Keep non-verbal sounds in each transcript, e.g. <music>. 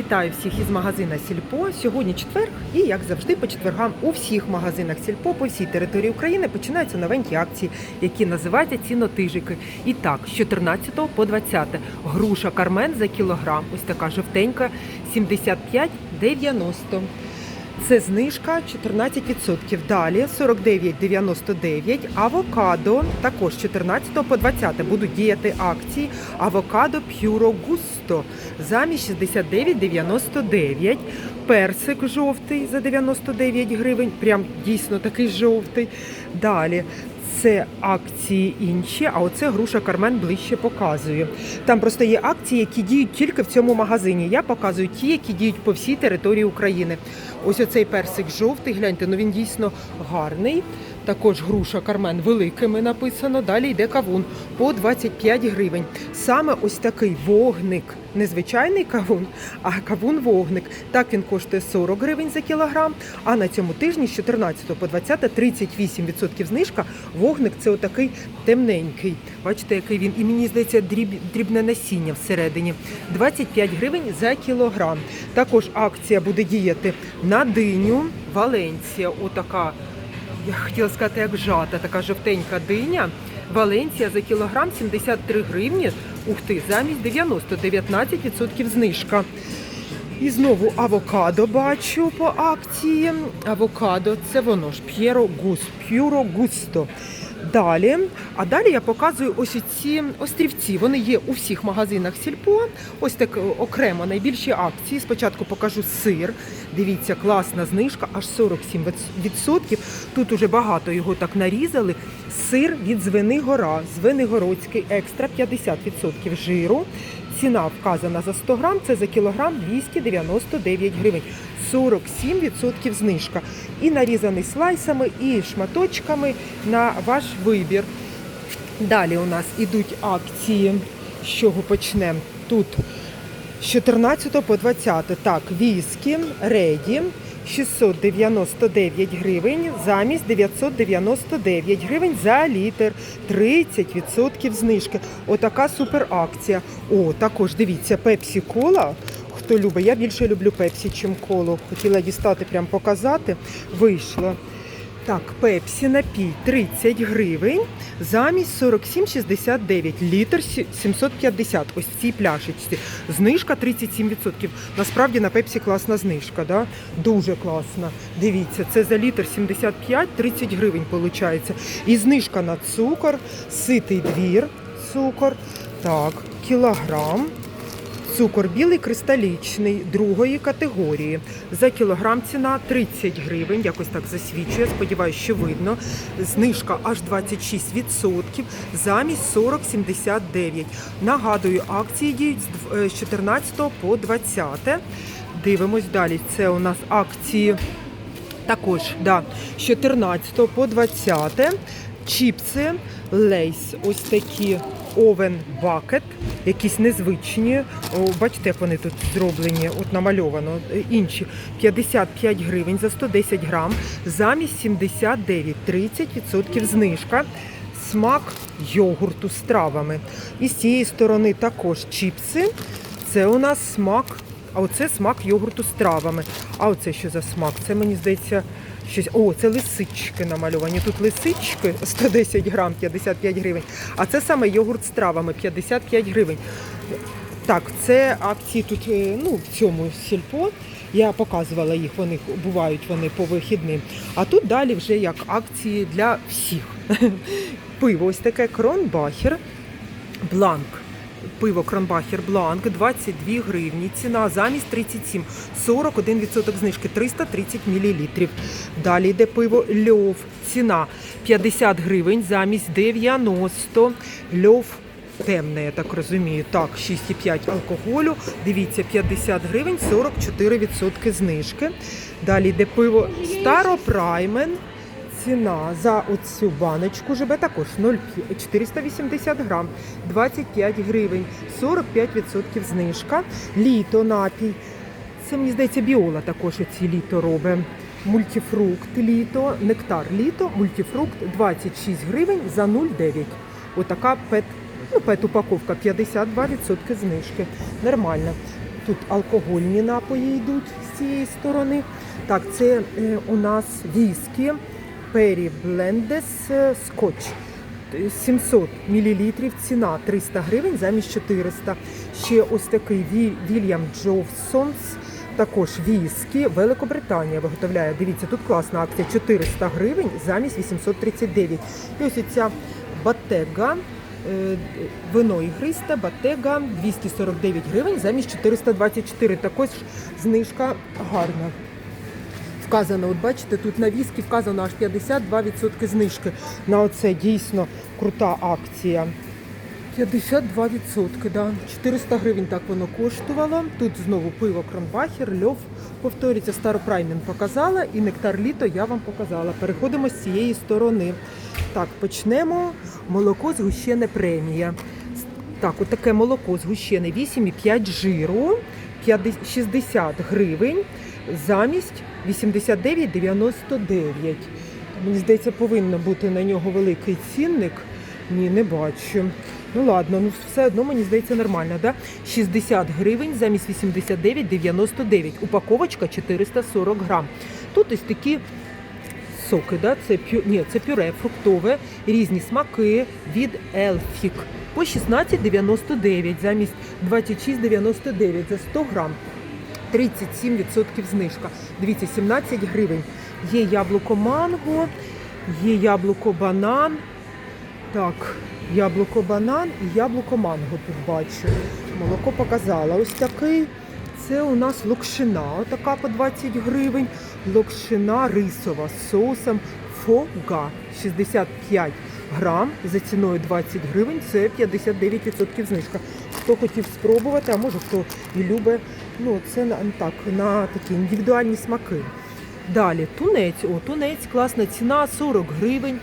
Вітаю всіх із магазина Сільпо. Сьогодні четвер, і як завжди, по четвергам у всіх магазинах Сільпо по всій території України починаються новенькі акції, які називаються цінотижики. І так, з 14 по 20 груша Кармен за кілограм. Ось така жовтенька 75,90. Це знижка 14%. Далі 49,99. Авокадо також 14 по 20 будуть діяти акції. Авокадо П'юро Густо замість 69,99. Персик жовтий за 99 гривень. Прям дійсно такий жовтий. Далі. Це акції інші, а оце груша Кармен ближче показує. Там просто є акції, які діють тільки в цьому магазині. Я показую ті, які діють по всій території України. Ось оцей персик жовтий, гляньте, ну він дійсно гарний. Також груша Кармен великими написано. Далі йде кавун по 25 гривень. Саме ось такий вогник, не звичайний кавун, а кавун-вогник. Так він коштує 40 гривень за кілограм. А на цьому тижні з 14 по 20 38% знижка. Вогник це отакий темненький. Бачите, який він. І мені здається, дріб, дрібне насіння всередині. 25 гривень за кілограм. Також акція буде діяти на диню Валенція. Отака я хотіла сказати, як жата, така жовтенька диня. Валенція за кілограм 73 гривні. Ух ти, замість 90, 19% знижка. І знову авокадо бачу по акції. Авокадо це воно ж П'єро Гус, П'юро Густо. Далі, а далі я показую ось ці острівці. Вони є у всіх магазинах Сільпо. Ось так е, окремо найбільші акції. Спочатку покажу сир. Дивіться, класна знижка, аж 47%. Тут уже багато його так нарізали. Сир від Звенигора, Звенигородський екстра 50% жиру. Ціна вказана за 100 грам, це за кілограм 299 гривень. 47% знижка. І нарізаний слайсами, і шматочками на ваш вибір. Далі у нас ідуть акції. З чого почнемо? Тут з 14 по 20. Так, віскі, реді. 699 гривень замість 999 гривень за літр. 30% знижки. Отака супер акція. О, також дивіться, пепсі кола. Хто любить, я більше люблю пепсі, чим колу. Хотіла дістати, прям показати. Вийшло. Так, пепсі напій 30 гривень замість 47,69 літр 750. Ось в цій пляшечці. Знижка 37%. Насправді на пепсі класна знижка, да? дуже класна. Дивіться, це за літр 75, 30 гривень виходить. І знижка на цукор, ситий двір, цукор. Так, кілограм. Цукор білий кристалічний другої категорії. За кілограм ціна 30 гривень. Якось так засвідчує. Сподіваюсь, що видно. Знижка аж 26%, замість 40,79. Нагадую, акції діють з е, з 14 по 20. Дивимось далі. Це у нас акції також да, з 14 по 20 чіпси, лейс, ось такі овен бакет, якісь незвичні. О, бачите, як вони тут зроблені, от намальовано. Е, Інші 55 гривень за 110 грам, замість 79, 30% знижка. Смак йогурту з травами. І з цієї сторони також чіпси. Це у нас смак а оце смак йогурту з травами. А оце що за смак? Це мені здається щось. О, це лисички намальовані. Тут лисички <laughs> 110 грам, 55 гривень. А це саме йогурт з травами 55 гривень. Так, це акції тут е, ну, в цьому сільпо. Я показувала їх, вони бувають вони по вихідним. А тут далі вже як акції для всіх. <laughs> Пиво ось таке кронбахер, бланк. Пиво Кронбахер Бланк 22 гривні. Ціна замість 37, 41% знижки 330 мл. Далі йде пиво Льов. Ціна 50 гривень замість 90. Льов темне, я так розумію. Так, 6,5 алкоголю. Дивіться, 50 гривень, 44% знижки. Далі йде пиво Старопраймен. Ціна за оцю баночку ЖБ також 0,480 грам, 25 гривень, 45% знижка. Літо напій. Це, мені здається, біола також оці літо робить. Мультифрукт літо, нектар літо, мультифрукт 26 гривень за 0,9. Отака пет, ну, пет упаковка 52% знижки. Нормально. Тут алкогольні напої йдуть з цієї сторони. Так, це е, у нас віскі Пері е, Скотч. 700 мл, ціна 300 гривень замість 400. Ще ось такий Вільям Джовсонс, також віскі, Великобританія виготовляє. Дивіться, тут класна акція 400 гривень замість 839. І ось ця Батега, вино ігристе, Батега 249 гривень замість 424. Також знижка гарна. Вказано, от бачите, тут на віскі вказано аж 52% знижки. На оце дійсно крута акція. 52%, да. 400 гривень так воно коштувало. Тут знову пиво Кронбахер, льов. Повторюється, Старопраймен показала і нектар літо я вам показала. Переходимо з цієї сторони. Так, почнемо. Молоко згущене премія. Так, отаке молоко згущене 8,5 жиру, 50 60 гривень замість 89,99. Мені здається, повинен бути на нього великий цінник. Ні, не бачу. Ну ладно, ну все одно мені здається нормально, да? 60 гривень замість 89,99. Упаковочка 440 грам. Тут ось такі соки, да? це, пю... Ні, це пюре фруктове, різні смаки від Елфік. По 16,99 замість 26,99 за 100 грам. 37% знижка. Дивіться, 17 гривень. Є яблуко манго, є яблуко банан. Так, яблуко банан і яблуко манго тут бачу. Молоко показала. Ось такий. Це у нас локшина, отака по 20 гривень. Локшина рисова з соусом фога 65 грам за ціною 20 гривень. Це 59% знижка. Хто хотів спробувати, а може хто і любить, ну це так, на такі індивідуальні смаки. Далі тунець. О, тунець, класна ціна 40 гривень.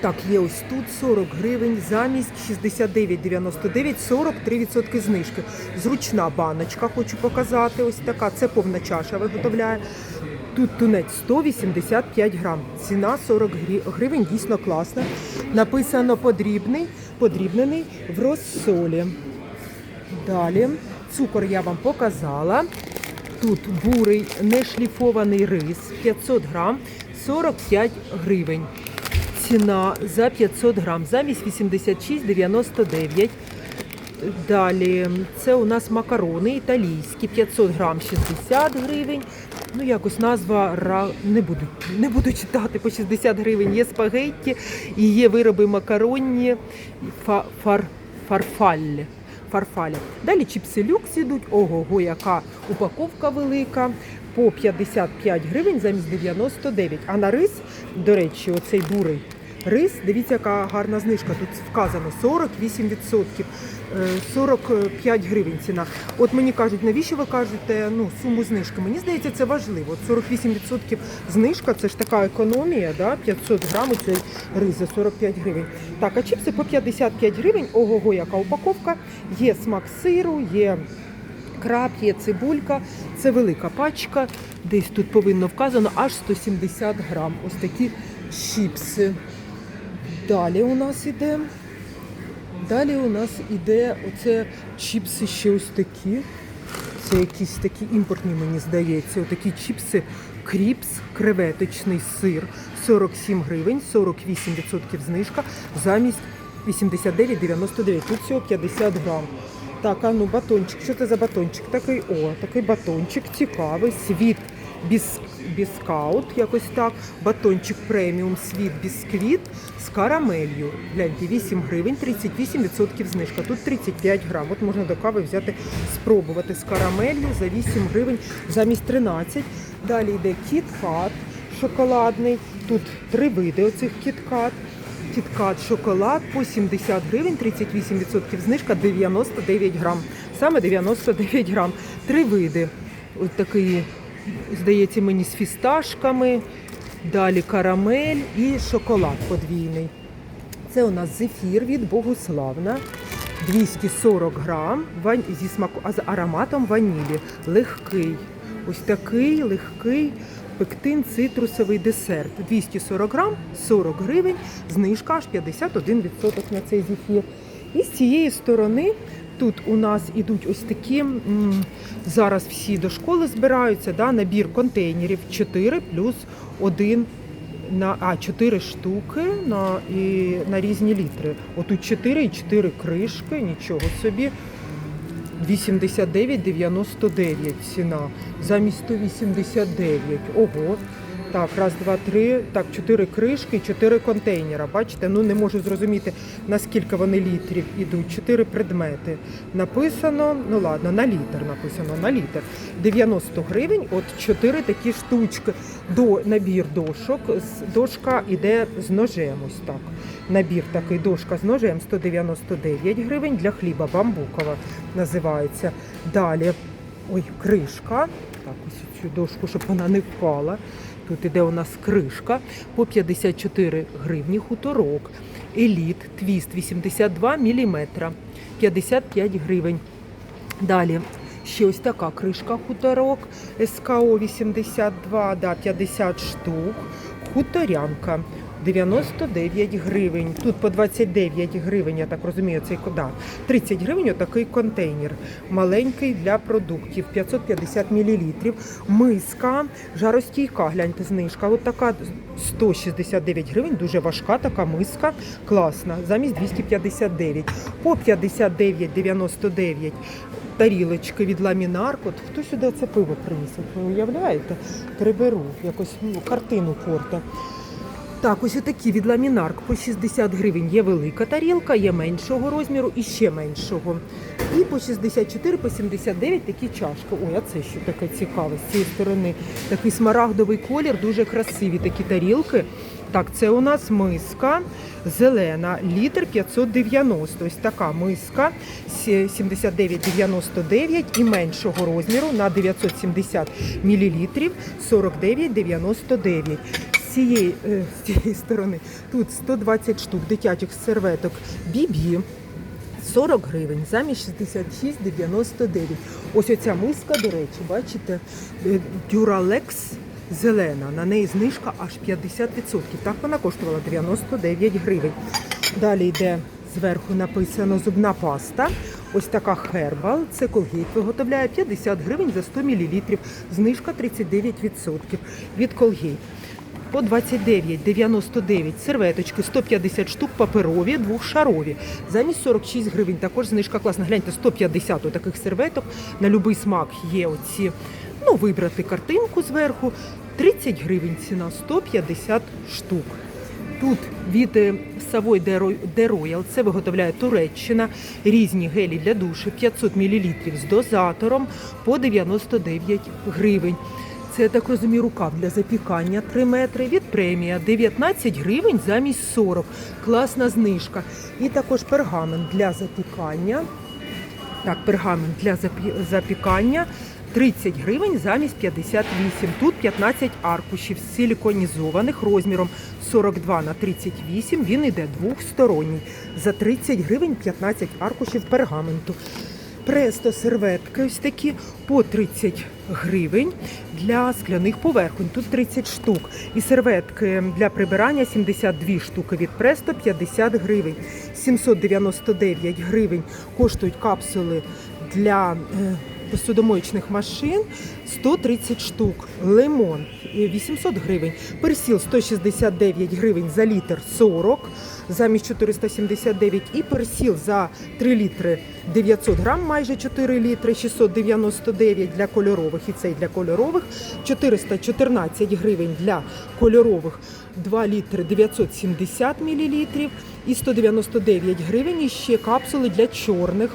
Так, є ось тут 40 гривень замість 69,99, 43% знижки. Зручна баночка, хочу показати. Ось така. Це повна чаша виготовляє. Тут тунець 185 грам. Ціна 40 гривень, дійсно класна. Написано подрібний, подрібнений в розсолі. Далі цукор я вам показала. Тут бурий нешліфований рис 500 грам 45 гривень. Ціна за 500 грам замість 86,99. Далі це у нас макарони італійські 500 грам 60 гривень. Ну якось назва не буду, не буду читати по 60 гривень. Є спагетті і є вироби макаронні фа... фар... фарфаллі. Фарфаля. Далі чіпси люкс ідуть. Ого, яка упаковка велика. По 55 гривень замість 99. А на рис, до речі, оцей бурий рис, дивіться, яка гарна знижка. Тут вказано 48%, е, 45 гривень ціна. От мені кажуть, навіщо ви кажете ну, суму знижки? Мені здається, це важливо. От 48% знижка, це ж така економія, да? 500 грамів цей рис за 45 гривень. Так, а чіпси по 55 гривень. Ого, яка упаковка. Є смак сиру, є краб, є цибулька. Це велика пачка. Десь тут повинно вказано аж 170 грам. Ось такі чіпси. Далі у нас іде. Далі у нас іде оце чіпси ще ось такі. Це якісь такі імпортні, мені здається. Отакі чіпси кріпс, креветочний сир 47 гривень, 48% знижка замість 89,99. Тут всього 50 грам. Так, а ну батончик. Що це за батончик? Такий, о, такий батончик цікавий. Світ біс, біскаут, якось так. Батончик преміум світ бісквіт з карамелью. Гляньте, 8 гривень, 38% знижка. Тут 35 грам. От можна до кави взяти, спробувати з карамелью за 8 гривень замість 13. Далі йде кіткат шоколадний. Тут три види оцих кіткат. Кіткат шоколад по 70 гривень, 38% знижка, 99 грам. Саме 99 грам. Три види. Ось такий, здається, мені з фісташками. Далі карамель і шоколад подвійний. Це у нас зефір від Богуславна. 240 грам зі смаку, з ароматом ванілі. Легкий. Ось такий легкий пектин цитрусовий десерт. 240 грам, 40 гривень, знижка аж 51% на цей зефір. І з цієї сторони Тут у нас ідуть ось такі, зараз всі до школи збираються, да, набір контейнерів 4 плюс 1 на а, 4 штуки на, і, на різні літри. Отут 4 і 4 кришки, нічого собі. 89,99 ціна. Замість 189. Ого. Так, раз, два, три. Так, чотири кришки, чотири контейнера. Бачите, ну не можу зрозуміти, наскільки вони літрів ідуть. Чотири предмети. Написано, ну ладно, на літр написано, на літр. 90 гривень, от чотири такі штучки. До набір дошок. Дошка іде з ножем. Ось так. Набір такий дошка з ножем 199 гривень для хліба бамбукова називається. Далі ой, кришка. Так, ось цю дошку, щоб вона не впала. Тут іде у нас кришка по 54 гривні хуторок. Еліт твіст 82 мм 55 гривень. Далі ще ось така кришка хуторок СКО 82, да, 50 штук. Хуторянка 99 гривень. Тут по 29 гривень, я так розумію, цей да, 30 гривень отакий контейнер. Маленький для продуктів, 550 мл. Миска, жаростійка, гляньте, знижка. От така 169 гривень, дуже важка така миска, класна, замість 259. По 59,99 тарілочки від ламінарк. От хто сюди це пиво приніс? Ви уявляєте? Приберу якось ну, картину порта. Так, ось отакі від ламінарк по 60 гривень. Є велика тарілка, є меншого розміру і ще меншого. І по 64, по 79 такі чашки. Ой, а це що таке цікаве з цієї сторони. Такий смарагдовий колір, дуже красиві такі тарілки. Так, це у нас миска зелена, літр 590. Ось така миска 79,99 і меншого розміру на 970 мл 49,99. Цієї, е, з цієї сторони тут 120 штук дитячих серветок Бібі. 40 гривень замість 66,99. Ось оця миска, до речі, бачите, Duraлекс зелена. На неї знижка аж 50%. Так вона коштувала 99 гривень. Далі йде зверху написано зубна паста. Ось така Herbal. Це Colgate виготовляє 50 гривень за 100 мл. Знижка 39% від Colgate по 29,99 серветочки, 150 штук паперові, двохшарові. Замість 46 гривень. Також знижка класна. Гляньте, 150 таких серветок. На будь-який смак є оці. Ну, вибрати картинку зверху. 30 гривень ціна, 150 штук. Тут від е, Savoy de Royal, це виготовляє Туреччина, різні гелі для душу, 500 мл з дозатором по 99 гривень. Це, так розумію, рукав для запікання 3 метри від премія 19 гривень замість 40. Класна знижка. І також пергамент для запікання. Так, пергамент для запікання 30 гривень замість 58. Тут 15 аркушів силіконізованих розміром 42 на 38. Він іде двохсторонній. За 30 гривень 15 аркушів пергаменту. Престо серветки ось такі по 30 гривень для скляних поверхонь. Тут 30 штук. І серветки для прибирання 72 штуки від Престо 50 гривень. 799 гривень коштують капсули для посудомоечних машин 130 штук. Лимон е, 800 гривень. Персіл 169 гривень за літр 40 замість 479. І персіл за 3 літри 900 грам, майже 4 літри 699 для кольорових. І цей для кольорових 414 гривень для кольорових 2 літри 970 мл і 199 гривень. І ще капсули для чорних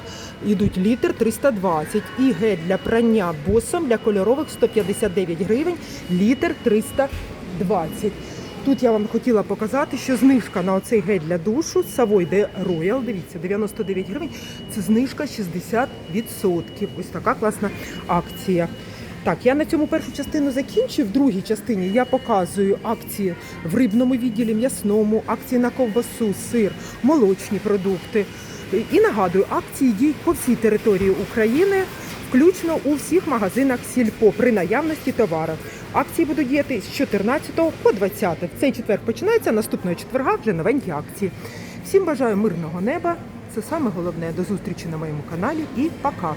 ідуть літр 320. І гель для прання босом для кольорових 159 гривень, літр 320. Тут я вам хотіла показати, що знижка на оцей гель для душу Savoy de Royal, дивіться, 99 гривень, це знижка 60%. Ось така класна акція. Так, я на цьому першу частину закінчу. В другій частині я показую акції в рибному відділі, м'ясному, акції на ковбасу, сир, молочні продукти. І нагадую, акції діють по всій території України, включно у всіх магазинах сільпо при наявності товару. Акції будуть діяти з 14 по 20. Цей четвер починається наступного четверга вже новенькі акції. Всім бажаю мирного неба, Це саме головне. До зустрічі на моєму каналі і пока!